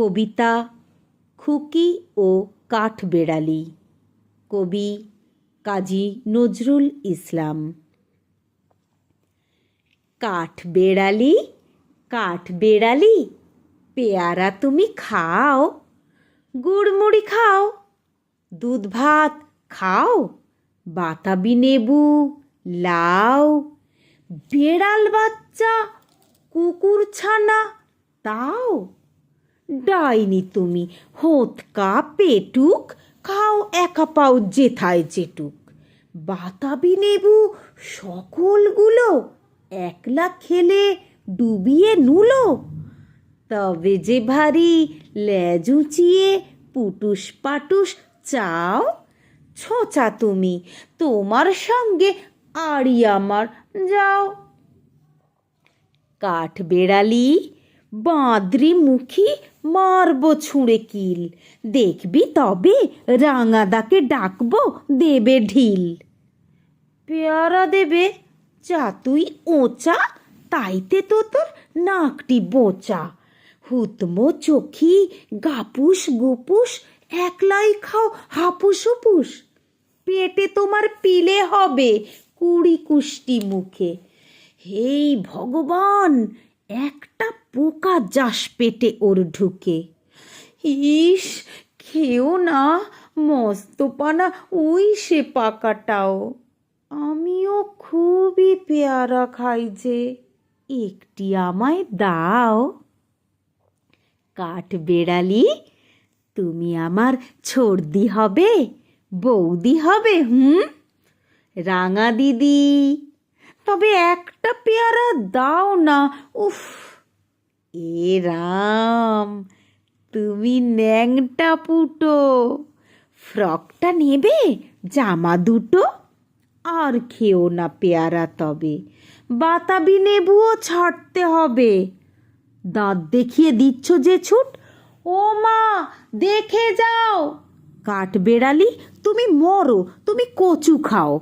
কবিতা, খুকি ও কাঠবেড়ালি। কবি কাজী নজরুল ইসলাম। কাঠবেড়ালি কাঠবেড়ালি, পেয়ারা তুমি খাও, গুড়মুড়ি খাও, দুধ ভাত খাও, বাতাবি নেবু লাউ বেড়াল বাচ্চা, কুকুর ছানা, তাও ডাইনি তুমি। হোঁতকা পেটুক, খাও একা পাও যেথায় যেটুক বাতাবি নেবু সকলগুলো একলা খেলে ডুবিয়ে নুলো। তবে যে ভারী লেজ উঁচিয়ে পুটুস পাটুস চাও, ছোঁচা তুমি, তোমার সঙ্গে আড়ি আমার যাও। কাঠ বেড়ালি বাঁদরি মুখী মারব ছুঁড়ে কিল। দেখবি তবে রাঙাদাকে ডাকবো দেবে ঢিল। পেয়ারা দেবে, যা তুই ওচা, তাইতে তো তোর নাকটি বোচা। হুতমো চোখি, গাপুস গুপুস, একলাই খাও হাপুস হুপুস। পেটে তোমার পিলে হবে কুড়ি কুষ্টি মুখে। হেই ভগবান একটা পোকা যাস পেটে ওর ঢুকে। ইস, খেও না, মস্তপানা ওই সে পাকাটাও। আমিও খুবই পেয়ারা খাই যে, একটি আমায় দাও। কাঠ বেড়ালি, তুমি আমার ছর্দি হবে, বৌদি হবে, হুম? রাঙা দিদি। তবে একটা পেয়ারা দাও না। উফ, এ রাম, তুমি ন্যাংটা পুটো। ফ্রকটা নেবে, জামা দুটো, আর খেও না পেয়ারা তবে। বাতাবি নেবুও ছাড়তে হবে। দাঁত দেখিয়ে দিচ্ছ যে ছুট। ও মা, দেখে যাও। কাঠ বেড়ালি তুমি মরো, তুমি কচু খাও।